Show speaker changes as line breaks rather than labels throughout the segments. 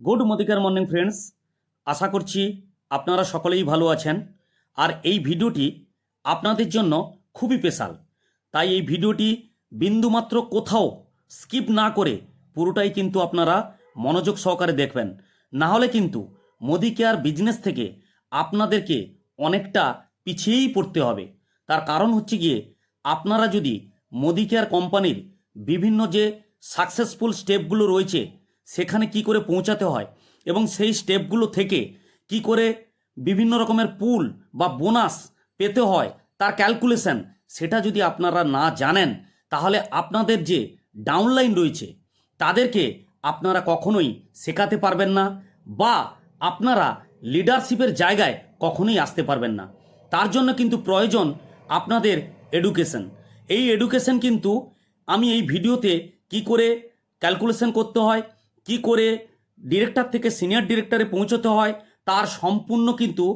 Good Modicare morning friends, আশা করছি আপনারা সকলেই ভালো আছেন। আর এই ভিডিওটি আপনাদের জন্য খুবই স্পেশাল। তাই এই ভিডিওটি বিন্দুমাত্র কোথাও স্কিপ না করে পুরোটাই কিন্তু আপনারা মনোযোগ সহকারে দেখবেন। না হলে কিন্তু মোদি কেয়ার বিজনেস থেকে আপনাদেরকে অনেকটা পিছিয়েই পড়তে হবে। তার কারণ হচ্ছে গিয়ে, আপনারা যদি মোদি কেয়ার কোম্পানির বিভিন্ন যে সাকসেসফুল স্টেপগুলো রয়েছে সেখানে কি করে পৌঁছাতে হয় এবং সেই স্টেপগুলো থেকে কি করে বিভিন্ন রকমের পুল বা বোনাস পেতে হয়, তার ক্যালকুলেশন, সেটা যদি আপনারা না জানেন, তাহলে আপনাদের যে ডাউনলাইন রয়েছে, তাদেরকে আপনারা কখনোই শেখাতে পারবেন না বা আপনারা লিডারশিপের জায়গায় কখনোই আসতে পারবেন না। তার জন্য কিন্তু প্রয়োজন আপনাদের এডুকেশন। এই এডুকেশন কিন্তু আমি এই ভিডিওতে কি করে ক্যালকুলেশন করতে হয় কি করে ডিরেক্টর থেকে সিনিয়র ডিরেক্টরে পৌঁছতে হয়, তার সম্পূর্ণ কিন্তু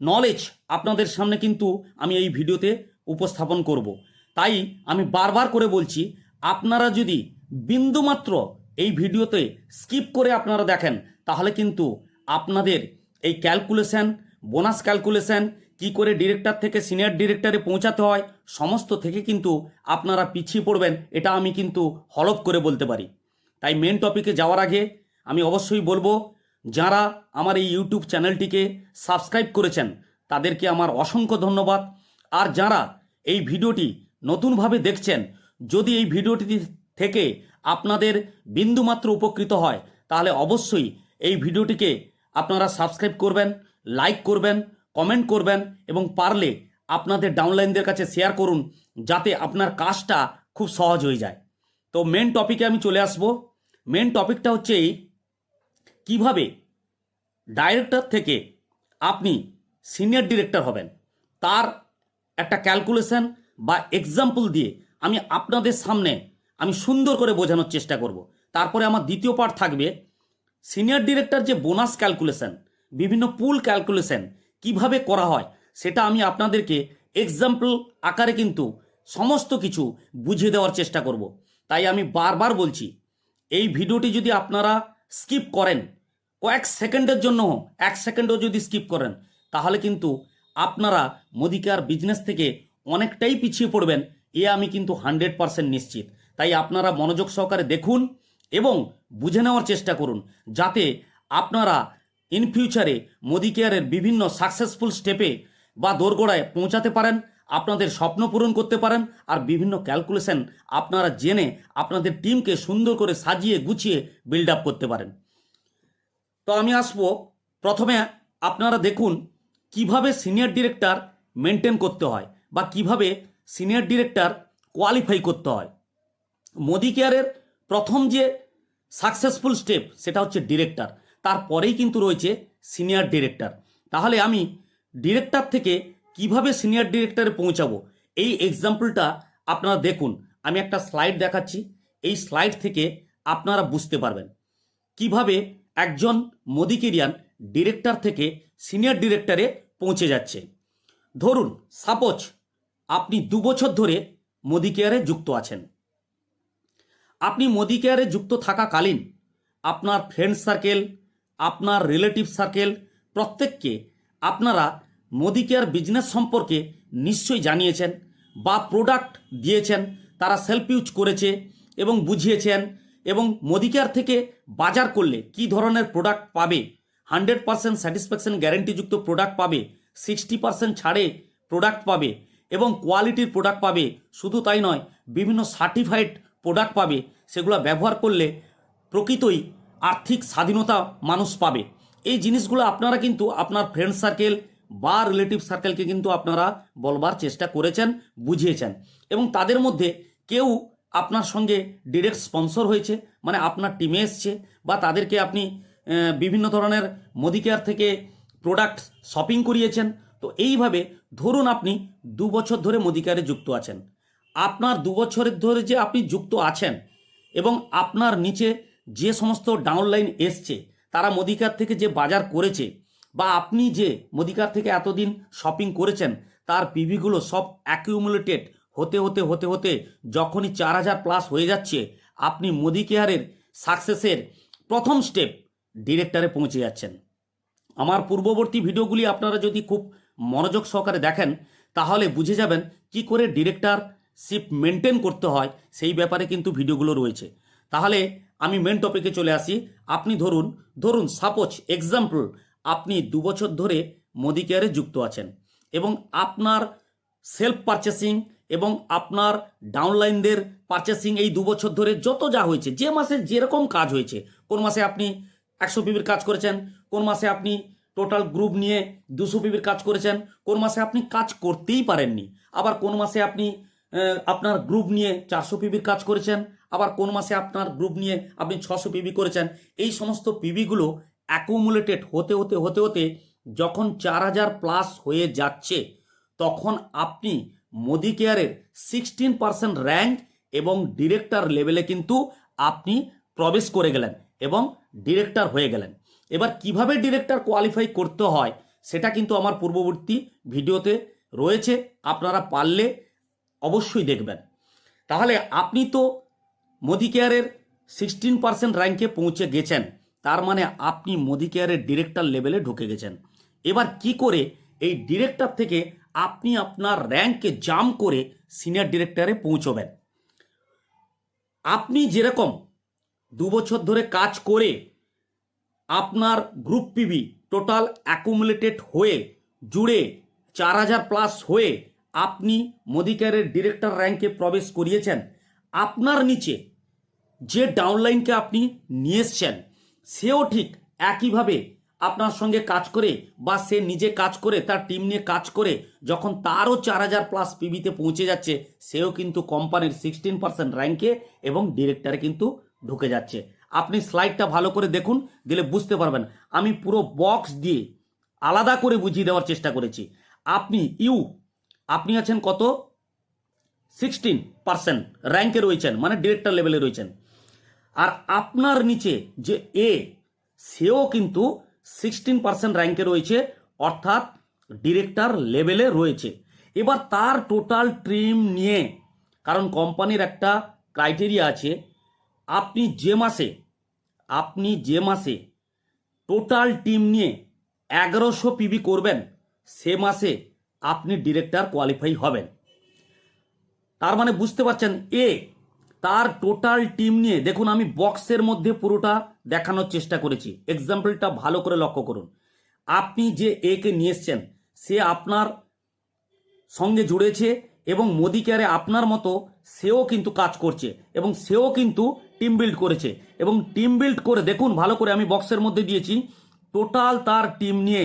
নলেজ আপনাদের সামনে কিন্তু আমি এই ভিডিওতে উপস্থাপন করব। তাই আমি বারবার করে বলছি, আপনারা যদি বিন্দুমাত্র এই ভিডিওতে স্কিপ করে আপনারা দেখেন, তাহলে কিন্তু আপনাদের এই ক্যালকুলেশন বোনাস ক্যালকুলেশন কি করে ডিরেক্টর থেকে সিনিয়র ডিরেক্টরে পৌঁছাতে হয়, সমস্ত থেকে কিন্তু আপনারা পিছিয়ে পড়বেন, এটা আমি কিন্তু হলপ করে বলতে পারি। তাই মেন টপিকে যাওয়ার আগে আমি অবশ্যই বলব, যারা আমার এই ইউটিউব চ্যানেলটিকে সাবস্ক্রাইব করেছেন, তাদেরকে আমার অসংখ্য ধন্যবাদ। আর যারা এই ভিডিওটি নতুনভাবে দেখছেন, যদি এই ভিডিওটি থেকে আপনাদের বিন্দুমাত্র উপকৃত হয়, তাহলে অবশ্যই এই ভিডিওটিকে আপনারা সাবস্ক্রাইব করবেন লাইক করবেন কমেন্ট করবেন এবং পারলে আপনাদের ডাউনলাইনদের কাছে শেয়ার করুন, যাতে আপনার কাজটা খুব সহজ হয়ে যায়। তো মেন টপিকে আমি চলে আসব। মেন টপিকটা হচ্ছে এই। কীভাবে ডাইরেক্টর থেকে আপনি সিনিয়র ডিরেক্টর হবেন, তার একটা ক্যালকুলেশন বা এক্সাম্পল দিয়ে আমি আপনাদের সামনে আমি সুন্দর করে বোঝানোর চেষ্টা করব। তারপরে আমার দ্বিতীয় পার্ট থাকবে সিনিয়র ডিরেক্টর যে বোনাস ক্যালকুলেশন বিভিন্ন পুল ক্যালকুলেশন কীভাবে করা হয়, সেটা আমি আপনাদেরকে এক্সাম্পল আকারে কিন্তু সমস্ত কিছু বুঝিয়ে দেওয়ার চেষ্টা করব। তাই আমি বারবার বলছি এই ভিডিওটি যদি আপনারা স্কিপ করেন, কয়েক সেকেন্ডের জন্য, এক সেকেন্ডও যদি স্কিপ করেন, তাহলে কিন্তু আপনারা মোদিকার বিজনেস থেকে অনেকটাই পিছিয়ে পড়বেন। এ আমি কিন্তু হান্ড্রেড পারসেন্ট নিশ্চিত। তাই আপনারা মনোযোগ সহকারে দেখুন এবং বুঝে নেওয়ার চেষ্টা করুন যাতে আপনারা ইন ফিউচারে মোদি কেয়ারের বিভিন্ন সাকসেসফুল স্টেপে বা দোরগোড়ায় পৌঁছাতে পারেন। আপনাদের স্বপ্ন পূরণ করতে পারেন আর বিভিন্ন ক্যালকুলেশন আপনারা জেনে আপনাদের টিমকে সুন্দর করে সাজিয়ে গুছিয়ে বিল্ড আপ করতে পারেন। তো আমি আসব। প্রথমে আপনারা দেখুন কীভাবে সিনিয়র ডিরেক্টর মেনটেন করতে হয় বা কীভাবে সিনিয়র ডিরেক্টর কোয়ালিফাই করতে হয়। মোদি কেয়ারের প্রথম যে সাকসেসফুল স্টেপ সেটা হচ্ছে ডিরেক্টর তারপরেই কিন্তু রয়েছে সিনিয়র ডিরেক্টর তাহলে আমি ডিরেক্টর থেকে কীভাবে সিনিয়র ডিরেক্টরে পৌঁছাবো? এই এক্সাম্পলটা আপনারা দেখুন। আমি একটা স্লাইড দেখাচ্ছি। এই স্লাইড থেকে আপনারা বুঝতে পারবেন কীভাবে একজন মোদিকেরিয়ান ডিরেক্টর থেকে সিনিয়র ডিরেক্টরে পৌঁছে যাচ্ছে। ধরুন সাপোজ আপনি দু বছর ধরে মোদি কেয়ারে যুক্ত আছেন। আপনি মোদি কেয়ারে যুক্ত থাকাকালীন আপনার ফ্রেন্ড সার্কেল আপনার রিলেটিভ সার্কেল প্রত্যেককে আপনারা মোদি কেয়ার বিজনেস সম্পর্কে নিশ্চয়ই জানিয়েছেন বা প্রোডাক্ট দিয়েছেন, তারা সেলফ ইউজ করেছে এবং বুঝিয়েছেন এবং মোদি কেয়ার থেকে বাজার করলে কি ধরনের প্রোডাক্ট পাবে? হান্ড্রেড পার্সেন্ট স্যাটিসফ্যাকশন গ্যারেন্টিযুক্ত প্রোডাক্ট পাবে সিক্সটি পার্সেন্ট ছাড়ে প্রোডাক্ট পাবে এবং কোয়ালিটির প্রোডাক্ট পাবে। শুধু তাই নয়, বিভিন্ন সার্টিফাইড প্রোডাক্ট পাবে, সেগুলো ব্যবহার করলে প্রকৃতই আর্থিক স্বাধীনতা মানুষ পাবে। এই জিনিসগুলো আপনারা কিন্তু আপনার ফ্রেন্ড সার্কেল বা রিলেটিভ সার্কেলকে কিন্তু আপনারা বলবার চেষ্টা করেছেন, বুঝিয়েছেন। এবং তাদের মধ্যে কেউ আপনার সঙ্গে ডিরেক্ট স্পন্সর হয়েছে মানে আপনার টিমে এসছে, বা তাদেরকে আপনি বিভিন্ন ধরনের মোদি কেয়ার থেকে প্রোডাক্ট শপিং করিয়েছেন। তো এইভাবে ধরুন আপনি দু বছর ধরে মোদি কেয়ারে যুক্ত আছেন। আপনার দু বছরের ধরে যে আপনি যুক্ত আছেন, এবং আপনার নিচে যে সমস্ত ডাউনলাইন এসছে, তারা মোদিকার থেকে যে বাজার করেছে বা আপনি যে মোদিকার থেকে এতদিন শপিং করেছেন, তার পিভিগুলো সব অ্যাকিউমুলেটেড হতে হতে হতে হতে যখনই চার হাজার প্লাস হয়ে যাচ্ছে, আপনি মোদি কেয়ারের সাকসেসের প্রথম স্টেপ ডিরেক্টরে পৌঁছে যাচ্ছেন। আমার পূর্ববর্তী ভিডিওগুলি আপনারা যদি খুব মনোযোগ সহকারে দেখেন, তাহলে বুঝে যাবেন কি করে ডিরেক্টরশিপ মেনটেন করতে হয়, সেই ব্যাপারে কিন্তু ভিডিওগুলো রয়েছে। তাহলে আমি মেন টপিকে চলে আসি। আপনি ধরুন ধরুন সাপোজ এক্সাম্পল আপনি দু বছর ধরে মোদি কেয়ারে যুক্ত আছেন এবং আপনার সেলফ পারচেসিং এবং আপনার ডাউনলাইনদের পারচেসিং এই দু বছর ধরে যত যা হয়েছে, যে মাসে যেরকম কাজ হয়েছে, কোন মাসে আপনি একশো পিবির কাজ করেছেন, কোন মাসে আপনি টোটাল গ্রুপ নিয়ে দুশো পিবির কাজ করেছেন, কোন মাসে আপনি কাজ করতেই পারেননি, আবার কোন মাসে আপনি আপনার গ্রুপ নিয়ে চারশো পিবির কাজ করেছেন, আবার কোন মাসে আপনার গ্রুপ নিয়ে আপনি ছশো পিবি করেছেন, এই সমস্ত পিবিগুলো অ্যাকুমুলেটেড হতে হতে হতে হতে যখন চার হাজার প্লাস হয়ে যাচ্ছে, তখন আপনি মোদি কেয়ারের সিক্সটিন পার্সেন্ট র্যাঙ্ক এবং ডিরেক্টর লেভেলে কিন্তু আপনি প্রবেশ করে গেলেন এবং ডিরেক্টর হয়ে গেলেন। এবার কীভাবে ডিরেক্টর কোয়ালিফাই করতে হয়, সেটা কিন্তু আমার পূর্ববর্তী ভিডিওতে রয়েছে, আপনারা পারলে অবশ্যই দেখবেন। তাহলে আপনি তো মোদি কেয়ারের সিক্সটিন পার্সেন্ট র্যাঙ্কে পৌঁছে গেছেন তার মানে আপনি মোদি কেয়ারের ডিরেক্টর লেভেলে ঢুকে গেছেন। এবার কি করে এই ডিরেক্টর থেকে আপনি আপনার র্যাঙ্ককে জাম করে সিনিয়র ডিরেক্টরে পৌঁছবেন? আপনি যেরকম দু বছর ধরে কাজ করে আপনার গ্রুপ পিবি টোটাল অ্যাকুমুলেটেড হয়ে, জুড়ে চার হাজার প্লাস হয়ে আপনি মোদি কেয়ারের ডিরেক্টর র্যাঙ্কে প্রবেশ করিয়েছেন, আপনার নিচে যে ডাউনলাইনকে আপনি নিয়ে এসছেন সেও ঠিক একইভাবে আপনার সঙ্গে কাজ করে বা সে নিজে কাজ করে, তার টিম নিয়ে কাজ করে, যখন তারও চার হাজার প্লাস পিবিতে পৌঁছে যাচ্ছে, সেও কিন্তু কোম্পানির সিক্সটিন পার্সেন্ট র্যাঙ্কে এবং ডিরেক্টরে কিন্তু ঢুকে যাচ্ছে। আপনি স্লাইডটা ভালো করে দেখুন, দিলে বুঝতে পারবেন। আমি পুরো বক্স দিয়ে আলাদা করে বুঝিয়ে দেওয়ার চেষ্টা করেছি। আপনি, ইউ, আপনি আছেন কত? সিক্সটিন পার্সেন্ট র্যাঙ্কে রয়েছেন মানে ডিরেক্টর লেভেলে রয়েছেন। আর আপনার নিচে যে এ সেও কিন্তু সিক্সটিন পার্সেন্ট র্যাঙ্কে রয়েছে, অর্থাৎ ডিরেক্টর লেভেলে রয়েছে। এবার তার টোটাল ট্রিম নিয়ে, কারণ কোম্পানির একটা ক্রাইটেরিয়া আছে, আপনি যে মাসে, আপনি যে মাসে টোটাল টিম নিয়ে এগারোশো পিবি করবেন, সে মাসে আপনি ডিরেক্টর কোয়ালিফাই হবেন। তার মানে বুঝতে পারছেন এ তার টোটাল টিম নিয়ে, দেখুন আমি বক্সের মধ্যে পুরোটা দেখানোর চেষ্টা করেছি। এক্সাম্পলটা ভালো করে লক্ষ্য করুন। আপনি যে একে নিয়ে এসছেন, সে আপনার সঙ্গে জুড়েছে এবং মোদি কেয়ারে আপনার মতো সেও কিন্তু কাজ করছে এবং সেও কিন্তু টিম বিল্ড করেছে। এবং টিম বিল্ড করে, দেখুন ভালো করে আমি বক্সের মধ্যে দিয়েছি টোটাল তার টিম নিয়ে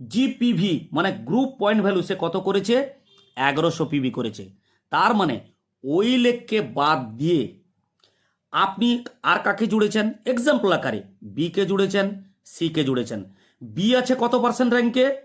জিপিভি মানে গ্রুপ পয়েন্ট ভ্যালু সে কত করেছে? এগারোশো পিভি করেছে। তার মানে ওই লেখকে বাদ দিয়ে আপনি আর কাকে জুড়েছেন? এক্সাম্পল আকারে বি কে জুড়েছেন সি কে জুড়েছেন। বি আছে কত পার্সেন্ট র্যাঙ্কে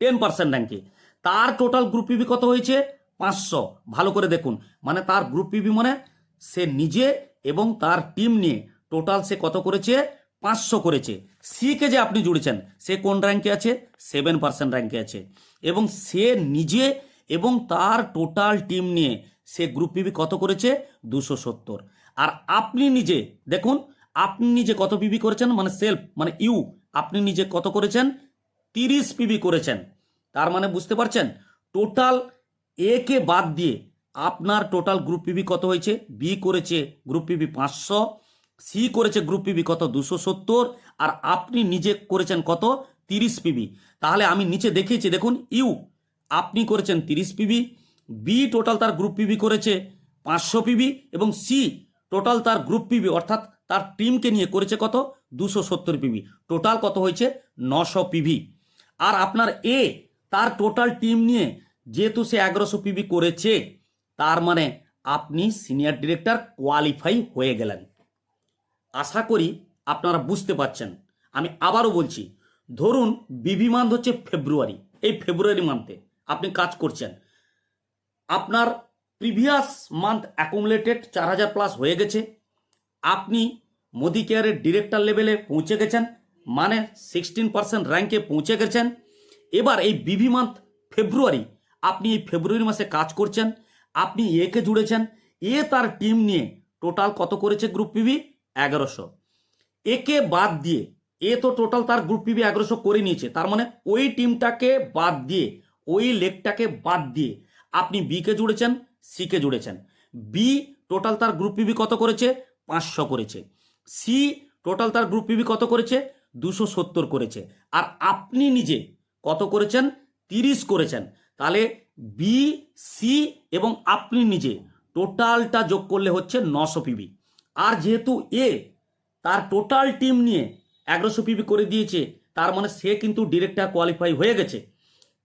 টেন পার্সেন্ট র্যাঙ্কে তার টোটাল গ্রুপ পিবি কত হয়েছে? পাঁচশো। ভালো করে দেখুন। মানে তার গ্রুপ পিবি মানে সে নিজে এবং তার টিম নিয়ে টোটাল সে কত করেছে? পাঁচশো করেছে। সি কে যে আপনি জুড়েছেন, সে কোন র্যাঙ্কে আছে? সেভেন পার্সেন্ট র্যাঙ্কে আছে। এবং সে নিজে এবং তার টোটাল টিম নিয়ে সে গ্রুপ পিবি কত করেছে? দুশো সত্তর। আর আপনি নিজে, দেখুন, আপনি নিজে কত পিবি করেছেন? মানে সেলফ মানে ইউ আপনি নিজে কত করেছেন? তিরিশ পিবি করেছেন। তার মানে বুঝতে পারছেন? টোটাল এ কে বাদ দিয়ে আপনার টোটাল গ্রুপ পিবি কত হয়েছে? বি করেছে গ্রুপ পিবি পাঁচশো। সি করেছে গ্রুপ পিবি কত? দুশো সত্তর। আর আপনি নিজে করেছেন কত? তিরিশ পিবি তাহলে আমি নিচে দেখিয়েছি, দেখুন ইউ আপনি করেছেন তিরিশ পিবি বি টোটাল তার গ্রুপ পিবি করেছে, পাঁচশো পিবি এবং সি টোটাল তার গ্রুপ পিবি অর্থাৎ তার টিমকে নিয়ে করেছে কত? দুশো সত্তর পিবি টোটাল কত হয়েছে? নশো পিভি আর আপনার এ তার টোটাল টিম নিয়ে যেহেতু সে এগারোশো পিবি করেছে, তার মানে আপনি সিনিয়র ডিরেক্টর কোয়ালিফাই হয়ে গেলেন। আশা করি আপনারা বুঝতে পারছেন। আমি আবারও বলছি, ধরুন বিবি মান্থ হচ্ছে ফেব্রুয়ারি এই ফেব্রুয়ারি মান্থে আপনি কাজ করছেন। আপনার প্রিভিয়াস মান্থ অ্যাকুমুলেটেড চার হাজার প্লাস হয়ে গেছে। আপনি মোদি কেয়ারের ডিরেক্টর লেভেলে পৌঁছে গেছেন মানে সিক্সটিন পার্সেন্ট র্যাঙ্কে পৌঁছে গেছেন। এবার এই বিভি মান্থ ফেব্রুয়ারি, আপনি এই ফেব্রুয়ারি মাসে কাজ করছেন, আপনি একে জুড়েছেন, এ তার টিম নিয়ে টোটাল কত করেছে গ্রুপ পিভি এগারোশো। একে বাদ দিয়ে, এ তো টোটাল তার গ্রুপ পিবি এগারোশো করে নিয়েছে, তার মানে ওই টিমটাকে বাদ দিয়ে, ওই লেগটাকে বাদ দিয়ে আপনি বিকে জুড়েছেন সিকে জুড়েছেন। বি টোটাল তার গ্রুপ পিবি কত করেছে? পাঁচশো করেছে। সি টোটাল তার গ্রুপ পিবি কত করেছে? দুশো সত্তর করেছে। আর আপনি নিজে কত করেছেন? তিরিশ করেছেন। তাহলে বি সি এবং আপনি নিজে টোটালটা যোগ করলে হচ্ছে নশো পিবি আর যেহেতু এ তার টোটাল টিম নিয়ে এগারোশো পিবি করে দিয়েছে, তার মানে সে কিন্তু ডিরেক্টর কোয়ালিফাই হয়ে গেছে।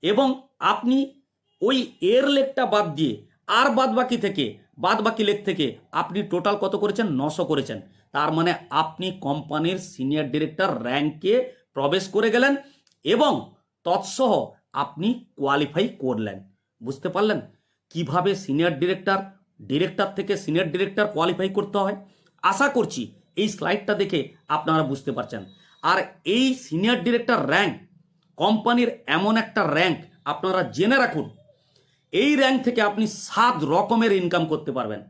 এবং আপনি ওই এর লেগটা বাদ দিয়ে আর বাদ বাকি থেকে বাদ বাকি লেগ থেকে আপনি টোটাল কত করেছেন? নশো করেছেন। তার মানে আপনি কোম্পানির সিনিয়র ডিরেক্টর র্যাঙ্কে প্রবেশ করে গেলেন এবং তৎসহ আপনি কোয়ালিফাই করলেন। বুঝতে পারলেন? কীভাবে সিনিয়র ডিরেক্টর ডিরেক্টর থেকে সিনিয়র ডিরেক্টর কোয়ালিফাই করতে হয়? আশা করছি এই স্লাইডটা দেখে আপনারা বুঝতে পারছেন। আর এই সিনিয়র ডিরেক্টর র্যাঙ্ক কোম্পানির এমন একটা র্যাঙ্ক আপনারা জেনে রাখুন। এই র্যাঙ্ক থেকে আপনি সাত রকমের ইনকাম করতে পারবেন।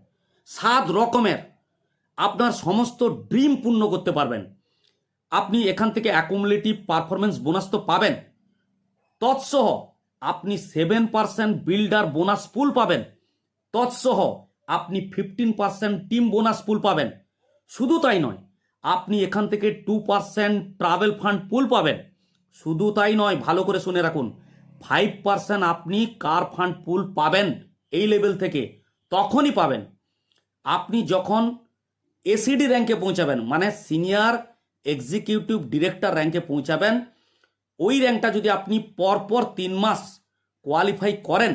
সাত রকমের। আপনার সমস্ত ড্রিম পূর্ণ করতে পারবেন। আপনি এখান থেকে অ্যাকুমুলেটিভ পারফরমেন্স বোনাস তো পাবেন। তৎসহ আপনি seven percent builder bonus pool পাবেন। তৎসহ আপনি fifteen percent team bonus pool পাবেন। শুধু তাই নয়, আপনি এখান থেকে two percent travel fund pool পাবেন। শুধু তাই নয়, ভালো করে শুনে রাখুন। ফাইভ পার্সেন্ট আপনি কার ফান্ড পুল পাবেন এই লেভেল থেকে, তখনই পাবেন। আপনি যখন এসিডি র্যাঙ্কে পৌঁছাবেন মানে সিনিয়র এক্সিকিউটিভ ডিরেক্টর র্যাঙ্কে পৌঁছাবেন, ওই র্যাঙ্কটা যদি আপনি পরপর তিন মাস কোয়ালিফাই করেন,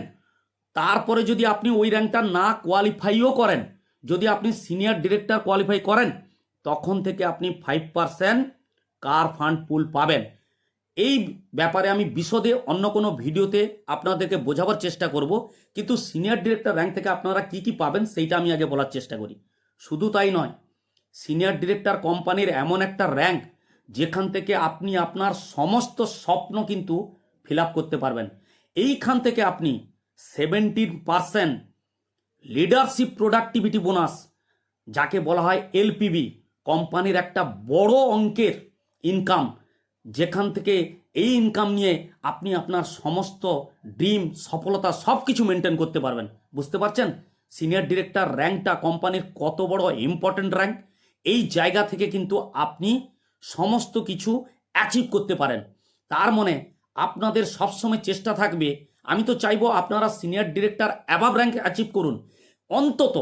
তারপরে যদি আপনি ওই র্যাঙ্কটা না কোয়ালিফাইও করেন, যদি আপনি সিনিয়র ডিরেক্টর কোয়ালিফাই করেন, তখন থেকে আপনি five percent car fund pool পাবেন। এই ব্যাপারে আমি বিশদে অন্য কোনো ভিডিওতে আপনাদেরকে বোঝাবার চেষ্টা করব, কিন্তু সিনিয়র ডিরেক্টর র্যাঙ্ক থেকে আপনারা কি কি পাবেন সেইটা আমি আগে বলার চেষ্টা করি। শুধু তাই নয়, সিনিয়র ডিরেক্টর কোম্পানির এমন একটা র্যাঙ্ক যেখান থেকে আপনি আপনার সমস্ত স্বপ্ন কিন্তু ফিল করতে পারবেন। এইখান থেকে আপনি seventeen percent leadership productivity bonus যাকে বলা হয় এলপিবি কোম্পানির একটা বড় অঙ্কের ইনকাম যেখান থেকে এই ইনকাম নিয়ে আপনি আপনার সমস্ত ড্রিম সফলতা সব কিছু মেনটেন করতে পারবেন। বুঝতে পারছেন? সিনিয়র ডিরেক্টর র্যাঙ্কটা কোম্পানির কত বড় ইম্পর্টেন্ট র্যাঙ্ক এই জায়গা থেকে কিন্তু আপনি সমস্ত কিছু অ্যাচিভ করতে পারেন। তার মানে আপনাদের সবসময় চেষ্টা থাকবে, আমি তো চাইব আপনারা senior director above rank achieve করুন। অন্তত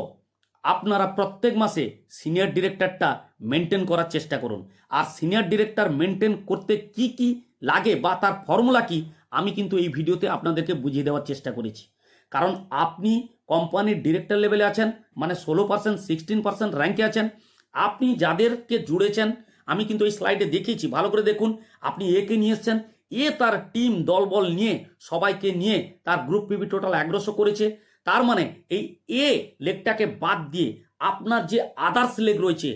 আপনারা প্রত্যেক মাসে সিনিয়র ডিরেক্টরটা মেনটেন করার চেষ্টা করুন। আর সিনিয়র ডিরেক্টর মেনটেন করতে কি কি লাগে বা তার ফর্মুলা কি, আমি কিন্তু এই ভিডিওতে আপনাদেরকে বুঝিয়ে দেওয়ার চেষ্টা করেছি। কারণ আপনি কোম্পানির ডিরেক্টর লেভেলে আছেন মানে ষোলো পার্সেন্ট, সিক্সটিন পার্সেন্ট র্যাঙ্কে আছেন, আপনি যাদেরকে জুড়েছেন, আমি কিন্তু এই স্লাইডে দেখিয়েছি, ভালো করে দেখুন, আপনি একে নিয়ে এসছেন, এ তার টিম দলবল নিয়ে, সবাইকে নিয়ে তার গ্রুপ পিবি টোটাল এগারোশো করেছে তার মানে এই এ লেগটাকে বাদ দিয়ে আপনার যে আদার্স লেগ রয়েছে,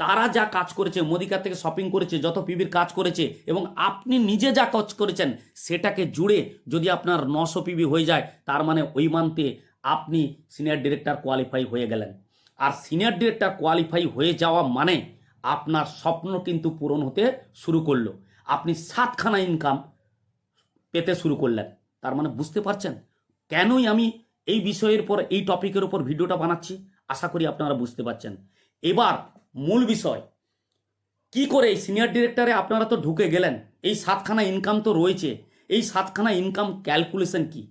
তারা যা কাজ করেছে মোদিকার থেকে শপিং করেছে, যত পিবির কাজ করেছে এবং আপনি নিজে যা কাজ করেছেন, সেটাকে জুড়ে যদি আপনার নশো পিবি হয়ে যায়, তার মানে ওই মান্থে আপনি সিনিয়র ডিরেক্টর কোয়ালিফাই হয়ে গেলেন। আর সিনিয়র ডিরেক্টর কোয়ালিফাই হয়ে যাওয়া মানে আপনার স্বপ্ন কিন্তু পূরণ হতে শুরু করল। আপনি সাতখানা ইনকাম পেতে শুরু করলেন। তার মানে বুঝতে পারছেন? কেনই আমি এই বিষয়ের পর, এই টপিকের উপর ভিডিওটা বানাচ্ছি। আশা করি আপনারা বুঝতে পারছেন। এবার মূল বিষয়, কি করে সিনিয়র ডিরেক্টরে আপনারা তো ঢুকে গেলেন? এই সাতখানা ইনকাম তো রয়েছে। এই সাতখানা ইনকাম ক্যালকুলেশন কি?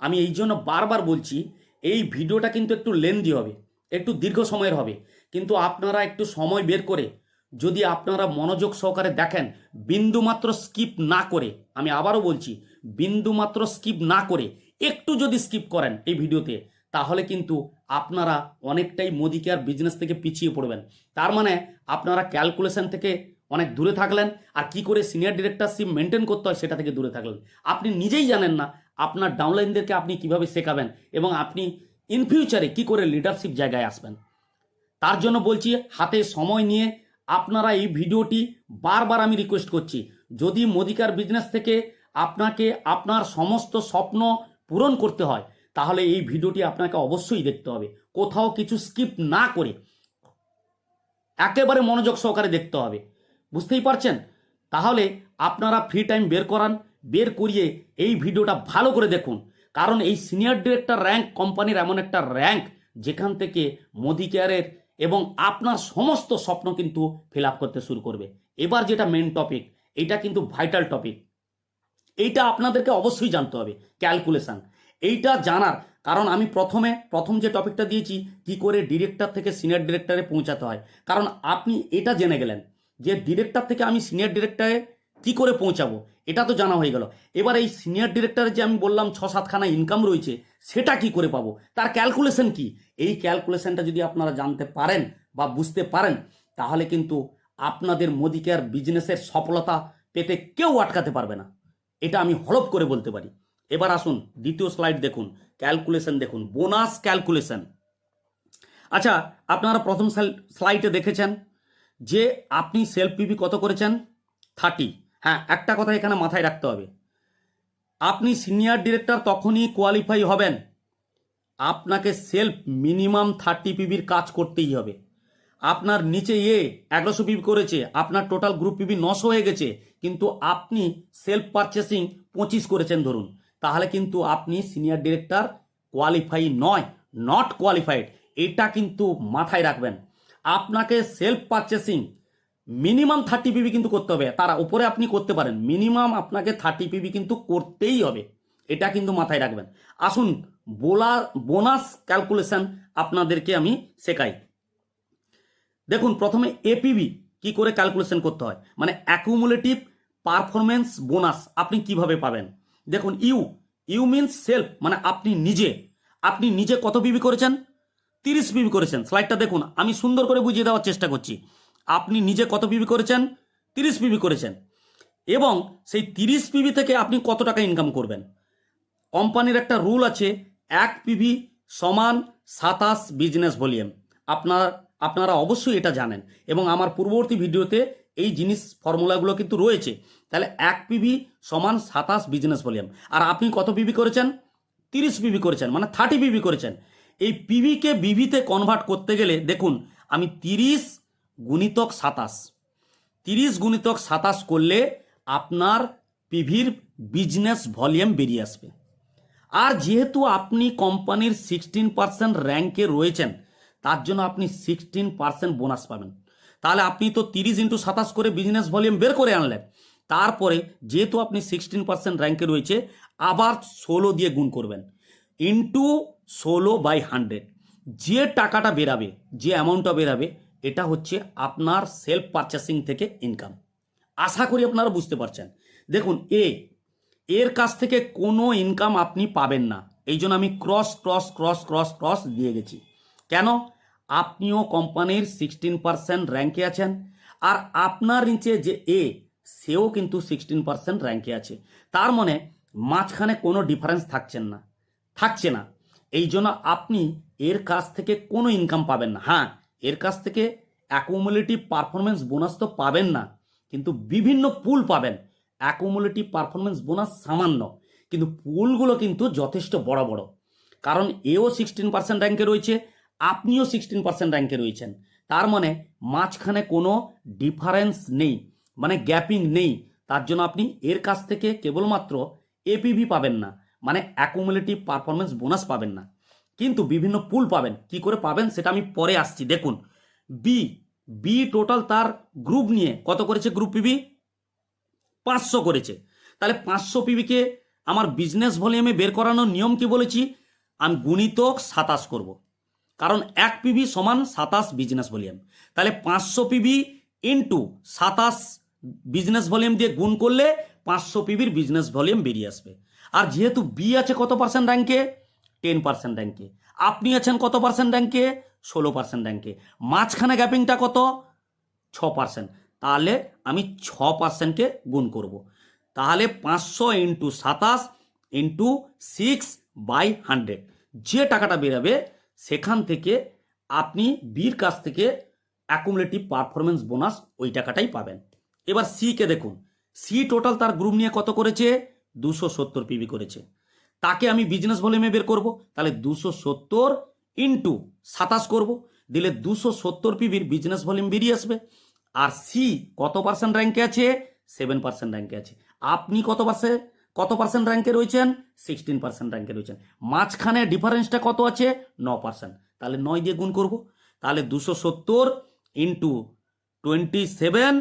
আমি এই জন্য বারবার বলছি, এই ভিডিওটা কিন্তু একটু লেন্দি হবে, একটু দীর্ঘ সময়ের হবে। কিন্তু আপনারা একটু সময় বের করে, যদি আপনারা মনোযোগ সহকারে দেখেন, বিন্দুমাত্র স্কিপ না করে, আমি আবারও বলছি, বিন্দুমাত্র স্কিপ না করে একটু যদি স্কিপ করেন এই ভিডিওতে, তাহলে কিন্তু আপনারা অনেকটাই মোদি কেয়ার বিজনেস থেকে পিছিয়ে পড়বেন। তার মানে আপনারা ক্যালকুলেশন থেকে অনেক দূরে থাকলেন, আর কি করে সিনিয়র ডিরেক্টরশিপ মেনটেন করতে হয় সেটা থেকে দূরে থাকলেন। আপনি নিজেই জানেন না আপনার ডাউনলাইনদেরকে আপনি কীভাবে শেখাবেন এবং আপনি ইন ফিউচারে কি করে লিডারশিপ জায়গায় আসবেন। তার জন্য বলছি, হাতে সময় নিয়ে আপনারা এই ভিডিওটি বারবার আমি রিকোয়েস্ট করছি, যদি মোদিকার বিজনেস থেকে আপনাকে আপনার সমস্ত স্বপ্ন পূরণ করতে হয়, তাহলে এই ভিডিওটি আপনাকে অবশ্যই দেখতে হবে। কোথাও কিছু স্কিপ না করে একেবারে মনোযোগ সহকারে দেখতে হবে। বুঝতেই পারছেন? তাহলে আপনারা ফ্রি টাইম বের করান, বের করিয়ে এই ভিডিওটা ভালো করে দেখুন। কারণ এই সিনিয়র ডিরেক্টর র্যাঙ্ক কোম্পানির এমন একটা র্যাঙ্ক যেখান থেকে মোদি কেয়ারের এবং আপনার সমস্ত স্বপ্ন কিন্তু ফিল করতে শুরু করবে। এবার যেটা মেন টপিক এটা কিন্তু ভাইটাল টপিক এইটা আপনাদেরকে অবশ্যই জানতে হবে ক্যালকুলেশন এইটা জানার কারণ আমি প্রথমে, প্রথম যে টপিকটা দিয়েছি, কি করে ডিরেক্টর থেকে সিনিয়র ডিরেক্টরে পৌঁছাতে হয়। কারণ আপনি এটা জেনে গেলেন যে ডিরেক্টর থেকে আমি সিনিয়র ডিরেক্টরে কি করে পৌঁছাবো, এটা তো জানা হয়ে গেল। এবার এই সিনিয়র ডিরেক্টরে যে আমি বললাম ছ সাতখানা ইনকাম রয়েছে, সেটা কি করে পাবো? তার ক্যালকুলেশন কি? এই ক্যালকুলেশনটা যদি আপনারা জানতে পারেন বা বুঝতে পারেন, তাহলে কিন্তু আপনাদের মোদি কেয়ার বিজনেসের সফলতা পেতে কেউ আটকাতে পারবে না। এটা আমি হলপ করে বলতে পারি। এবার আসুন, দ্বিতীয় স্লাইড দেখুন ক্যালকুলেশন দেখুন বোনাস ক্যালকুলেশন আচ্ছা আপনারা প্রথম স্লাইডে দেখেছেন যে আপনি সেলফ পিভি কত করেছেন? থার্টি হ্যাঁ একটা কথা এখানে মাথায় রাখতে হবে। আপনি সিনিয়র ডিরেক্টর তখনই কোয়ালিফাই হবেন। আপনাকে সেলফ মিনিমাম থার্টি পিবির কাজ করতেই হবে। আপনার নিচে এ এগারোশো পিবি করেছে, আপনার টোটাল গ্রুপ পিবি নশো হয়ে গেছে, কিন্তু আপনি সেলফ পারচেসিং পঁচিশ করেছেন ধরুন। তাহলে কিন্তু আপনি সিনিয়র ডিরেক্টর কোয়ালিফাই নয় নট কোয়ালিফাইড এটা কিন্তু মাথায় রাখবেন। আপনাকে self purchasing minimum thirty PB কিন্তু করতে হবে, তার উপরে আপনি করতে পারেন মিনিমাম আপনাকে থার্টি পিবি কিন্তু করতেই হবে, এটা কিন্তু মাথায় রাখবেন। আসুন, বোলা বোনাস ক্যালকুলেশন আপনাদেরকে আমি শেখাই। দেখুন, প্রথমে এপিবি কি করে ক্যালকুলেশন করতে হয়? মানে অ্যাকুমুলেটিভ পারফরমেন্স বোনাস আপনি কীভাবে পাবেন? দেখুন ইউ ইউ মিনস সেলফ মানে আপনি নিজে। আপনি নিজে কত পিবি করেছেন? তিরিশ পিবি করেছেন। স্লাইডটা দেখুন, আমি সুন্দর করে বুঝিয়ে দেওয়ার চেষ্টা করছি। আপনি নিজে কত পিবি করেছেন? তিরিশ পিবি করেছেন। এবং সেই তিরিশ পিবি থেকে আপনি কত টাকা ইনকাম করবেন? কোম্পানির একটা রুল আছে, এক পিভি সমান সাতাশ বিজনেস ভলিউম আপনার আপনারা অবশ্যই এটা জানেন। এবং আমার পূর্ববর্তী ভিডিওতে এই জিনিস ফর্মুলাগুলো কিন্তু রয়েছে। তাহলে এক পিভি সমান সাতাশ বিজনেস ভলিউম। আর আপনি কত পিভি করেছেন? তিরিশ পিভি করেছেন মানে থার্টি পিভি করেছেন। এই পিভিকে বিভিতে কনভার্ট করতে গেলে দেখুন, আমি তিরিশ গুণিতক সাতাশ। তিরিশ গুণিতক সাতাশ করলে আপনার পিভির বিজনেস ভলিউম বেরিয়ে আসবে। আর যেহেতু আপনি কোম্পানির সিক্সটিন পার্সেন্ট র্যাঙ্কে রয়েছেন তার জন্য আপনি সিক্সটিন পার্সেন্ট বোনাস পাবেন। তাহলে আপনি তো তিরিশ ইন্টু সাতাশ করে বিজনেস ভলিউম বের করে আনলেন। তারপরে যেহেতু আপনি সিক্সটিন পার্সেন্ট র্যাঙ্কে রয়েছে, আবার ষোলো দিয়ে গুণ করবেন। ইন্টু ষোলো বাই হান্ড্রেড যে টাকাটা বেরাবে, যে অ্যামাউন্টটা বেরাবে, এটা হচ্ছে আপনার সেলফ পারচেসিং থেকে ইনকাম আশা করি আপনারা বুঝতে পারছেন। দেখুন এ এর কাছ থেকে কোনো ইনকাম আপনি পাবেন না। এই জন্য আমি cross cross cross cross cross দিয়ে গেছি। কেন? আপনিও কোম্পানির সিক্সটিন পার্সেন্ট র্যাঙ্কে আছেন। আর আপনার নিচে যে এ সেও কিন্তু সিক্সটিন পার্সেন্ট র্যাঙ্কে আছে। তার মানে মাঝখানে কোনো ডিফারেন্স থাকছেন না। থাকছে না। এই জন্য আপনি এর কাছ থেকে কোনো ইনকাম পাবেন না। হ্যাঁ এর কাছ থেকে অ্যাকুমুলেটিভ পারফরমেন্স বোনাস তো পাবেন না। কিন্তু বিভিন্ন পুল পাবেন। অ্যাকুমুলেটিভ পারফরমেন্স বোনাস সামান্য। কিন্তু পুলগুলো কিন্তু যথেষ্ট বড় বড়। কারণ এও সিক্সটিন পার্সেন্ট র্যাঙ্কে রয়েছে। আপনিও সিক্সটিন পার্সেন্ট র্যাঙ্কে রয়েছেন। তার মানে মাঝখানে কোনো ডিফারেন্স নেই মানে গ্যাপিং নেই। তার জন্য আপনি এর কাছ থেকে কেবলমাত্র এপিভি পাবেন না মানে অ্যাকুমুলেটিভ পারফরমেন্স বোনাস পাবেন না। কিন্তু বিভিন্ন পুল পাবেন। কি করে পাবেন সেটা আমি পরে আসছি। দেখুন বি বি টোটাল তার গ্রুপ নিয়ে কত করেছে গ্রুপ পিবি পাঁচশো করেছে। তাহলে পাঁচশো পিবিকে আমার বিজনেস ভলিউমে বের করানোর নিয়ম কি বলেছি? আমি গুণিতক সাতাশ করব। কারণ এক পিবি সমান সাতাশ বিজনেস ভলিউম তাহলে পাঁচশো পিবি ইন্টু সাতাশ বিজনেস ভলিউম দিয়ে গুণ করলে পাঁচশো পিবির বিজনেস ভলিউম বেরিয়ে আসবে। আর যেহেতু বি আছে কত পার্সেন্ট র্যাঙ্কে টেন পার্সেন্ট র্যাঙ্কে আপনি আছেন কত পার্সেন্ট র্যাঙ্কে ষোলো পার্সেন্ট র্যাঙ্কে মাঝখানে গ্যাপিংটা কত? ছ পার্সেন্ট তাহলে আমি ছ পার্সেন্টকে গুণ করব। তাহলে পাঁচশো ইন্টু সাতাশ ইন্টু সিক্স বাই হান্ড্রেড যে টাকাটা বেরাবে সেখান থেকে আপনি বির কাছ থেকে অ্যাকুমুলেটিভ পারফরমেন্স বোনাস ওই টাকাটাই পাবেন। এবার সিকে দেখুন। সি টোটাল তার গ্রুপ নিয়ে কত করেছে? দুশো সত্তর পিবি করেছে। তাকে আমি বিজনেস ভলিউমে বের করব। তাহলে দুশো সত্তর ইন্টু সাতাশ করব। দিলে দুশো সত্তর পিবির বিজনেস ভলিউম বেরিয়ে আসবে। আর সি কত পার্সেন্ট র্যাঙ্কে আছে? সেভেন পার্সেন্ট র্যাঙ্কে আছে। আপনি কত পার্সেন্ট কত পার্সেন্ট র্যাঙ্কে রয়েছেন? সিক্সটিন পার্সেন্ট র্যাঙ্কে রয়েছেন। মাঝখানে ডিফারেন্সটা কত আছে? ন পার্সেন্ট তাহলে নয় দিয়ে গুণ করব। তাহলে দুশো সত্তর into twenty seven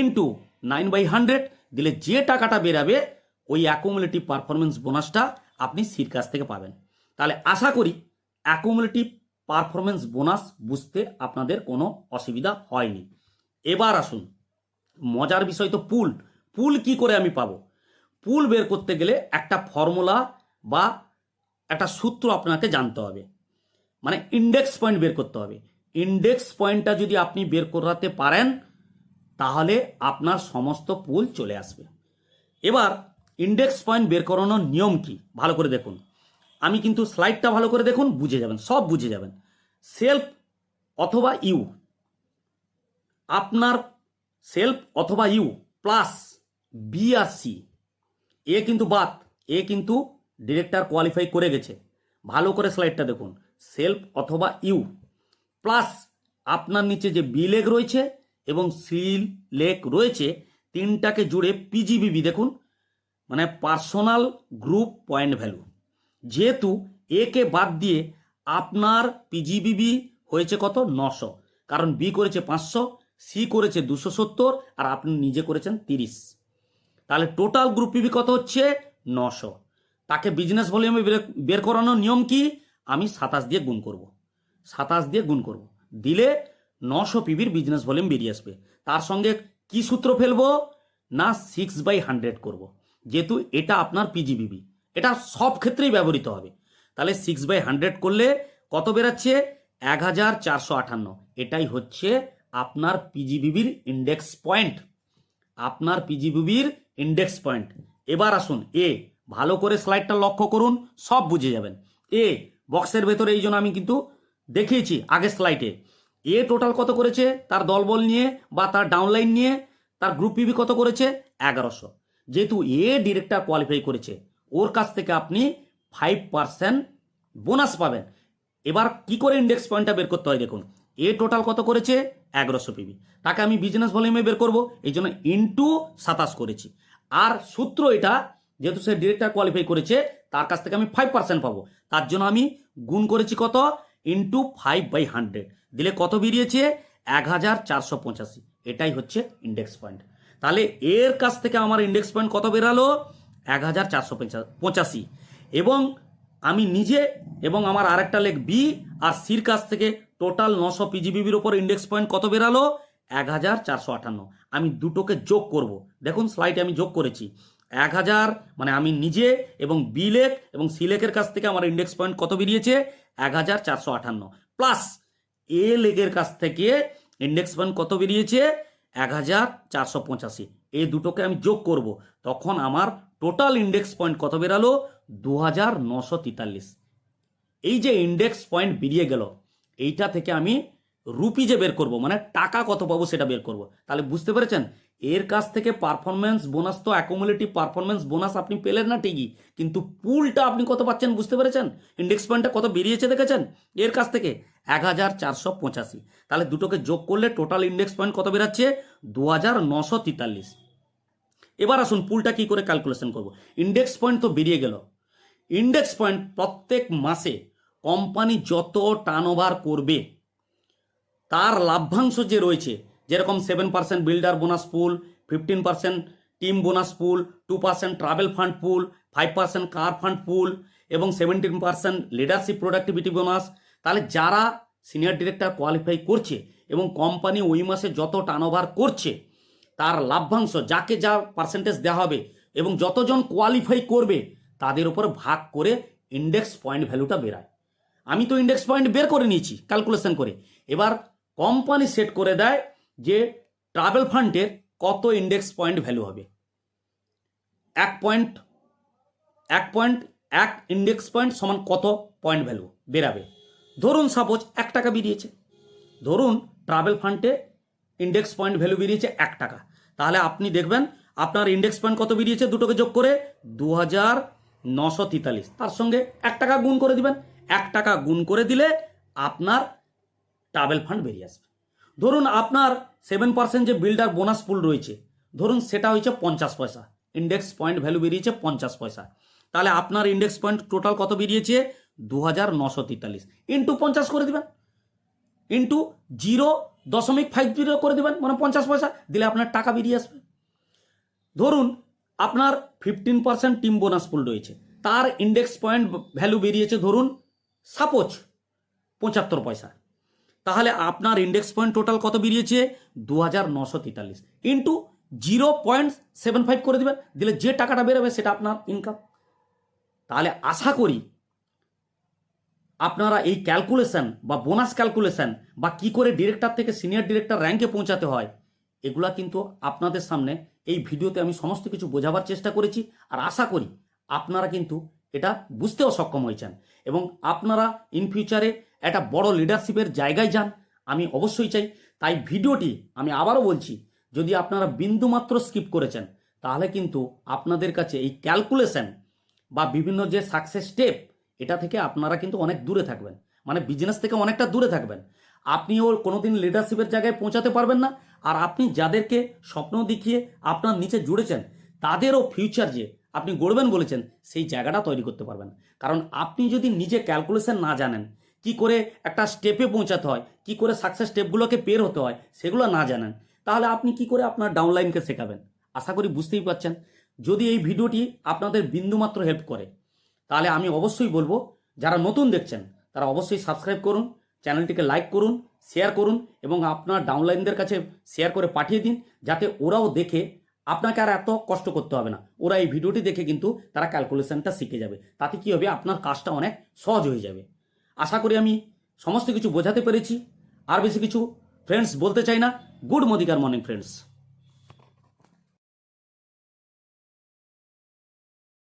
into nine by hundred দিলে যে টাকাটা বেরাবে, ওই অ্যাকুমুলেটিভ পারফরমেন্স বোনাসটা আপনি সির কাছ থেকে পাবেন। তাহলে আশা করি অ্যাকুমুলেটিভ পারফরমেন্স বোনাস বুঝতে আপনাদের কোনো অসুবিধা হয়নি। এবার আসুন। মজার বিষয় তো পুল পুল কি করে আমি পাবো? পুল বের করতে গেলে একটা ফর্মুলা বা একটা সূত্র আপনাকে জানতে হবে। মানে ইন্ডেক্স পয়েন্ট বের করতে হবে। ইন্ডেক্স পয়েন্টটা যদি আপনি বের করাতে পারেন, তাহলে আপনার সমস্ত পুল চলে আসবে। এবার ইন্ডেক্স পয়েন্ট বের করানোর নিয়ম কি? ভালো করে দেখুন। আমি কিন্তু স্লাইডটা ভালো করে দেখুন, বুঝে যাবেন, সব বুঝে যাবেন। সেলফ অথবা ইউ আপনার সেলফ অথবা ইউ প্লাস বি আর সি এ কিন্তু বাদ, এ কিন্তু ডিরেক্টর কোয়ালিফাই করে গেছে। ভালো করে স্লাইডটা দেখুন সেলফ অথবা ইউ প্লাস আপনার নিচে যে বি লেগ রয়েছে এবং সি লেগ রয়েছে, তিনটাকে জুড়ে পিজিবিবি দেখুন মানে পার্সোনাল গ্রুপ পয়েন্ট ভ্যালু যেহেতু একে বাদ দিয়ে আপনার পিজিবিবি হয়েছে কত? নশো। কারণ বি করেছে পাঁচশো সি করেছে দুশো সত্তর, আর আপনি নিজে করেছেন তিরিশ। তাহলে টোটাল গ্রুপ পিবি কত হচ্ছে? নশো। তাকে বিজনেস ভলিউমে বের- করানোর নিয়ম কি? আমি সাতাশ দিয়ে গুণ করব। সাতাশ দিয়ে গুণ করব। দিলে নশো পিবির বিজনেস ভলিউম বেরিয়ে আসবে। তার সঙ্গে কি সূত্র ফেলব? না সিক্স বাই হান্ড্রেড করব। যেহেতু এটা আপনার পিজিবিবি এটা সব ক্ষেত্রেই ব্যবহৃত হবে। তাহলে সিক্স বাই হান্ড্রেড করলে কত বেরাচ্ছে? এক হাজার চারশো আটান্ন। এটাই হচ্ছে আপনার পিজিবিবির ইন্ডেক্স পয়েন্ট আপনার পিজিবিবির ইন্ডেক্স পয়েন্ট এবার আসুন এ ভালো করে স্লাইডটা লক্ষ্য করুন, সব বুঝে যাবেন। এ বক্সের ভেতরে এই জন্য আমি কিন্তু দেখিয়েছি আগের স্লাইডে এ টোটাল কত করেছে? তার দলবল নিয়ে বা তার ডাউনলাইন নিয়ে, তার গ্রুপ পিবি কত করেছে? এগারোশো। যেহেতু এ ডিরেক্টর কোয়ালিফাই করেছে, ওর কাছ থেকে আপনি ফাইভ পার্সেন্ট বোনাস পাবেন। এবার কি করে ইন্ডেক্স পয়েন্টটা বের করতে হয় দেখুন। এ টোটাল কত করেছে? এগারোশো পিবি তাকে আমি বিজনেস ভলিউমে বের করব, এই জন্য ইন্টু সাতাশ করেছি। আর সূত্র এটা, যেহেতু সে ডিরেক্টর কোয়ালিফাই করেছে, তার কাছ থেকে আমি ফাইভ পার্সেন্ট পাবো। তার জন্য আমি গুণ করেছি কত? ইন্টু ফাইভ বাই হান্ড্রেড দিলে কত বেরিয়েছে? এক হাজার চারশো পঁচাশি। এটাই হচ্ছে ইন্ডেক্স পয়েন্ট তাহলে এর কাছ থেকে আমার ইন্ডেক্স পয়েন্ট কত বেরালো? এক হাজার চারশো পঁচাশি এবং আমি নিজে এবং আমার আরেকটা লেখ বি আর সির কাছ থেকে টোটাল নশো পিজিবিবির ওপর ইন্ডেক্স পয়েন্ট কত বেরালো? এক হাজার চারশো আটান্ন। আমি দুটোকে যোগ করব। দেখুন স্লাইডে আমি যোগ করেছি। এক হাজার মানে আমি নিজে এবং বিলেক এবং সিলেকের কাছ থেকে আমার ইন্ডেক্স পয়েন্ট কত বেরিয়েছে? এক হাজার চারশো আটান্ন। প্লাস এ লেগের কাছ থেকে ইন্ডেক্স পয়েন্ট কত বেরিয়েছে? এক হাজার চারশো পঁচাশি। এই দুটোকে আমি যোগ করব। তখন আমার টোটাল ইন্ডেক্স পয়েন্ট কত বেরালো? দু হাজার নশো তেতাল্লিশ। এই যে ইন্ডেক্স পয়েন্ট বেরিয়ে গেল, এইটা থেকে আমি রুপি যে বের করব মানে টাকা কত পাবো সেটা বের করব। তাহলে বুঝতে পেরেছেন? এর কাছ থেকে পারফরমেন্স বোনাস তো অ্যাকুমুলেটিভ পারফরমেন্স বোনাস আপনি পেলেন না ঠিকই, কিন্তু পুলটা আপনি কত পাচ্ছেন বুঝতে পেরেছেন? ইন্ডেক্স পয়েন্টটা কত বেরিয়েছে দেখেছেন? এর কাছ থেকে এক হাজার চারশো পঁচাশি। তাহলে দুটোকে যোগ করলে টোটাল ইন্ডেক্স পয়েন্ট কত বেরাচ্ছে? দু হাজার নশো তেতাল্লিশ। এবার আসুন পুলটা কি করে ক্যালকুলেশন করব। ইন্ডেক্স পয়েন্ট তো বেরিয়ে গেল। ইন্ডেক্স পয়েন্ট প্রত্যেক মাসে কোম্পানি যত টার্ন করবে তার লাভ্যাংশ যে রয়েছে, যেরকম seven percent builder bonus pool fifteen percent team bonus pool two percent travel fund pool five percent car fund pool এবং seventeen percent leadership productivity bonus তাহলে যারা সিনিয়র ডিরেক্টর কোয়ালিফাই করছে এবং কোম্পানি ওই মাসে যত টার্ন করছে, তার লাভ্যাংশ, যাকে যা পার্সেন্টেজ দেওয়া হবে এবং যতজন কোয়ালিফাই করবে, তাদের উপর ভাগ করে ইন্ডেক্স পয়েন্ট ভ্যালুটা বেরায়। আমি তো ইন্ডেক্স পয়েন্ট বের করে নিয়েছি ক্যালকুলেশন করে। এবার কোম্পানি সেট করে দেয় যে ট্রাভেল ফান্ডের কত ইন্ডেক্স পয়েন্ট ভ্যালু হবে। এক পয়েন্ট এক পয়েন্ট এক ইন্ডেক্স পয়েন্ট সমান কত পয়েন্ট ভ্যালু বেরাবে। ধরুন সাপোজ এক টাকা বেরিয়েছে। ধরুন ট্রাভেল ফান্ডে ইন্ডেক্স পয়েন্ট ভ্যালু বেরিয়েছে এক টাকা। তাহলে আপনি দেখবেন আপনার ইন্ডেক্স পয়েন্ট কত বেরিয়েছে? দুটোকে যোগ করে দু হাজার নশো তেতাল্লিশ। তার সঙ্গে এক টাকা গুণ করে দিবেন। এক টাকা গুণ করে দিলে আপনার ট্রাভেল ফান্ড বেরিয়ে আসবে। ধরুন আপনার সেভেন পার্সেন্ট যে বিল্ডার বোনাস পুল রয়েছে, ধরুন সেটা হয়েছে পঞ্চাশ পয়সা ইন্ডেক্স পয়েন্ট ভ্যালু বেরিয়েছে পঞ্চাশ পয়সা। তাহলে আপনার ইন্ডেক্স পয়েন্ট টোটাল কত বেরিয়েছে? দু হাজার নশো তেতাল্লিশ। ইন্টু পঞ্চাশ করে দেবেন। ইন্টু জিরো দশমিক ফাইভ জিরো করে দেবেন মানে পঞ্চাশ পয়সা, দিলে আপনার টাকা বেরিয়ে আসবে। ধরুন আপনার fifteen percent team bonus pool রয়েছে, তার ইন্ডেক্স পয়েন্ট ভ্যালু বেরিয়েছে ধরুন সাপোজ পঁচাত্তর পয়সা। তাহলে আপনার ইন্ডেক্স পয়েন্ট টোটাল কত বেরিয়েছে? দু হাজার নশো তেতাল্লিশ। Into zero point seven five করে দেবেন। দিলে যে টাকাটা বেরোবে সেটা আপনার ইনকাম তাহলে আশা করি আপনারা এই ক্যালকুলেশন বা বোনাস ক্যালকুলেশন বা কি করে ডিরেক্টর থেকে সিনিয়র ডিরেক্টর র্যাঙ্কে পৌঁছাতে হয়, এগুলা কিন্তু আপনাদের সামনে এই ভিডিওতে আমি সমস্ত কিছু বোঝাবার চেষ্টা করেছি। আর আশা করি আপনারা কিন্তু এটা বুঝতেও সক্ষম হয়েছেন। এবং আপনারা ইন ফিউচারে একটা বড় লিডারশিপের জায়গায় যান। আমি অবশ্যই চাই। তাই ভিডিওটি আমি আবারও বলছি, যদি আপনারা বিন্দুমাত্র স্কিপ করেছেন, তাহলে কিন্তু আপনাদের কাছে এই ক্যালকুলেশন বা বিভিন্ন যে সাকসেস স্টেপ এটা থেকে আপনারা কিন্তু অনেক দূরে থাকবেন। মানে বিজনেস থেকে অনেকটা দূরে থাকবেন। আপনিও কোনোদিন লিডারশিপের জায়গায় পৌঁছাতে পারবেন না। আর আপনি যাদেরকে স্বপ্ন দেখিয়ে আপনার নিচে জুড়েছেন, তাদেরও ফিউচার যে আপনি গড়বেন বলেছেন, সেই জায়গাটা তৈরি করতে পারবেন। কারণ আপনি যদি নিজে ক্যালকুলেশন না জানেন কি করে একটা স্টেপে পৌঁছাতে হয়, কি করে সাকসেস স্টেপগুলোকে পের হতে হয়, সেগুলো না জানেন। তাহলে আপনি কি করে আপনার ডাউনলাইনকে শেখাবেন? আশা করি বুঝতেই পারছেন। যদি এই ভিডিওটি আপনাদের বিন্দুমাত্র হেল্প করে, তাহলে আমি অবশ্যই বলব, যারা নতুন দেখছেন, তারা অবশ্যই সাবস্ক্রাইব করুন, চ্যানেলটিকে লাইক করুন শেয়ার করুন, এবং আপনার ডাউনলাইনদের কাছে শেয়ার করে পাঠিয়ে দিন, যাতে ওরাও দেখে আপনাকে আর এত কষ্ট করতে হবে না। ওরা এই ভিডিওটি দেখে কিন্তু তারা ক্যালকুলেশনটা শিখে যাবে। তাতে কী হবে? আপনার কাজটা অনেক সহজ হয়ে যাবে। আশা করি আমি সমস্ত কিছু বোঝাতে পেরেছি। আর বেশি কিছু ফ্রেন্ডস বলতে চাই না। Good Modicare morning friends